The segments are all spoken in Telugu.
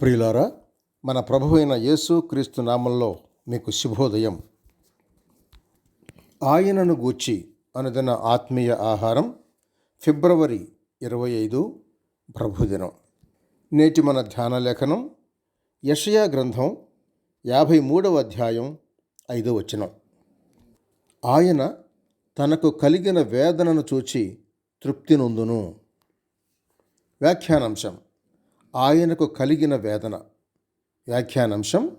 ప్రియులారా మన ప్రభు అయిన యేసు క్రీస్తు నామంలో మీకు శుభోదయం. ఆయనను గూర్చి అనుదిన ఆత్మీయ ఆహారం ఫిబ్రవరి ఇరవై ఐదు ప్రభుదినం. నేటి మన ధ్యాన లేఖనం యషయా గ్రంథం యాభై మూడవ అధ్యాయం ఐదో వచనం. ఆయన తనకు కలిగిన వేదనను చూచి తృప్తి నొందును. వ్యాఖ్యానాంశం. ఆయనకు కలిగిన వేదన. వ్యాఖ్యానాంశం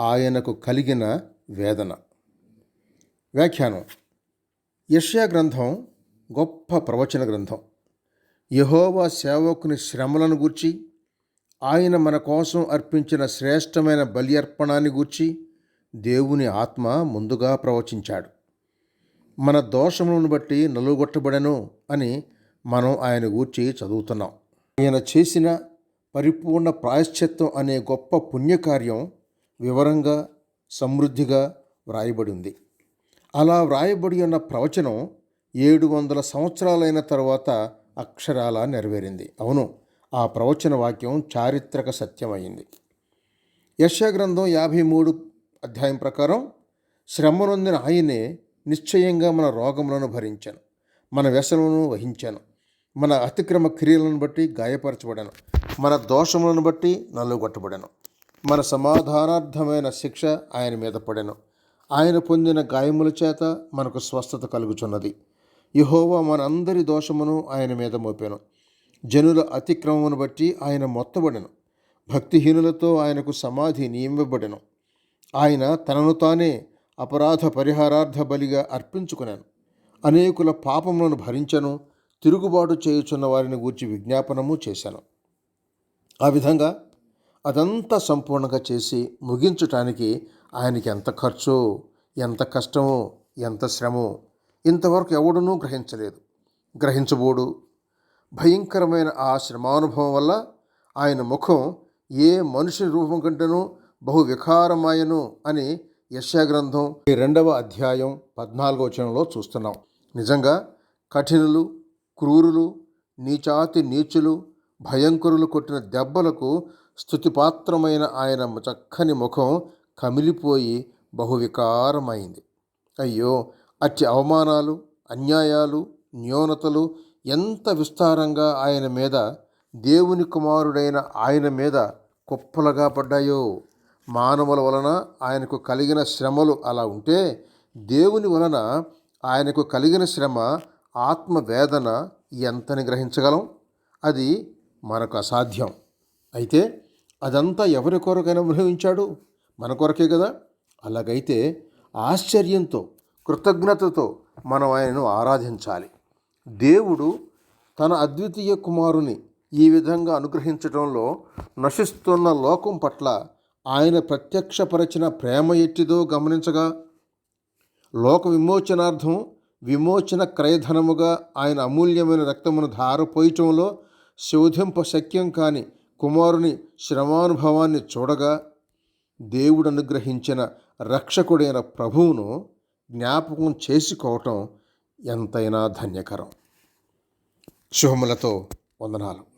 ఆయనకు కలిగిన వేదన. వ్యాఖ్యానం. యష్యా గ్రంథం గొప్ప ప్రవచన గ్రంథం. యహోవా సేవకుని శ్రమలను గూర్చి ఆయన మన కోసం అర్పించిన శ్రేష్టమైన బలియర్పణాన్ని గూర్చి దేవుని ఆత్మ ముందుగా ప్రవచించాడు. మన దోషములను బట్టి నలుగొట్టబడను అని మనం ఆయన గూర్చి చదువుతున్నాం. ఆయన చేసిన పరిపూర్ణ ప్రాయశ్చిత్తం అనే గొప్ప పుణ్యకార్యం వివరంగా సమృద్ధిగా వ్రాయబడి ఉంది అలా వ్రాయబడి ఉన్న ప్రవచనం ఏడు వందల సంవత్సరాలైన తర్వాత అక్షరాల నెరవేరింది. అవును ఆ ప్రవచన వాక్యం చారిత్రక సత్యమైంది. యశ గ్రంథం యాభై మూడు అధ్యాయం ప్రకారం శ్రమనొందిన ఆయనే నిశ్చయంగా మన రోగములను భరించాను మన వ్యసనమును వహించాను మన అతిక్రమ క్రియలను బట్టి గాయపరచబడాను. మన దోషములను బట్టి నలుగొట్టబడెను మన సమాధానార్థమైన శిక్ష ఆయన మీద పడెను. ఆయన పొందిన గాయముల చేత మనకు స్వస్థత కలుగుచున్నది. యహోవా మనందరి దోషమును ఆయన మీద మోపాను. జనుల అతిక్రమమును బట్టి ఆయన మొత్తబడెను. భక్తిహీనులతో ఆయనకు సమాధి నియమింపబడెను. ఆయన తనను తానే అపరాధ పరిహారార్థ బలిగా అర్పించుకున్నాను అనేకుల పాపములను భరించను. తిరుగుబాటు చేయుచున్న వారిని గూర్చి విజ్ఞాపనము చేశాను ఆ విధంగా అదంతా సంపూర్ణంగా చేసి ముగించటానికి ఆయనకి ఎంత ఖర్చు ఎంత కష్టమో ఎంత శ్రమో ఇంతవరకు ఎవడునూ గ్రహించలేదు. గ్రహించబోడు. భయంకరమైన ఆ శ్రమానుభవం వల్ల ఆయన ముఖం ఏ మనిషి రూపం కంటేనూ బహు వికారమాయను అని యశాగ్రంథం ఈ రెండవ అధ్యాయం పద్నాలుగో వచనంలో చూస్తున్నాం. నిజంగా కఠినులు క్రూరులు నీచాతి నీచులు భయంకరులు కొట్టిన దెబ్బలకు స్థుతిపాత్రమైన ఆయన చక్కని ముఖం కమిలిపోయి బహువికారమైంది. అయ్యో! అట్టి అవమానాలు అన్యాయాలు న్యూనతలు ఎంత విస్తారంగా ఆయన మీద దేవుని కుమారుడైన ఆయన మీద కుప్పలుగా పడ్డాయో! మానవుల వలన ఆయనకు కలిగిన శ్రమలు అలా ఉంటే దేవుని వలన ఆయనకు కలిగిన శ్రమ ఆత్మవేదన ఎంతని గ్రహించగలం? అది మనకు అసాధ్యం. అయితే అదంతా ఎవరి కొరకైనా అనుభవించాడు? మన కొరకే కదా? అలాగైతే ఆశ్చర్యంతో కృతజ్ఞతతో మనం ఆయనను ఆరాధించాలి. దేవుడు తన అద్వితీయ కుమారుని ఈ విధంగా అనుగ్రహించడంలో నశిస్తున్న లోకం పట్ల ఆయన ప్రత్యక్షపరచిన ప్రేమ ఎట్టిదో గమనించగా లోక విమోచనార్థం విమోచన క్రయధనముగా ఆయన అమూల్యమైన రక్తమును ధారపోయటంలో శోధింప శక్యం కాని కుమారుని శ్రమానుభవాన్ని చూడగా దేవుడు అనుగ్రహించిన రక్షకుడైన ప్రభువును జ్ఞాపకం చేసుకోవటం ఎంతైనా ధన్యకరం. శుభములతో వందనాలు.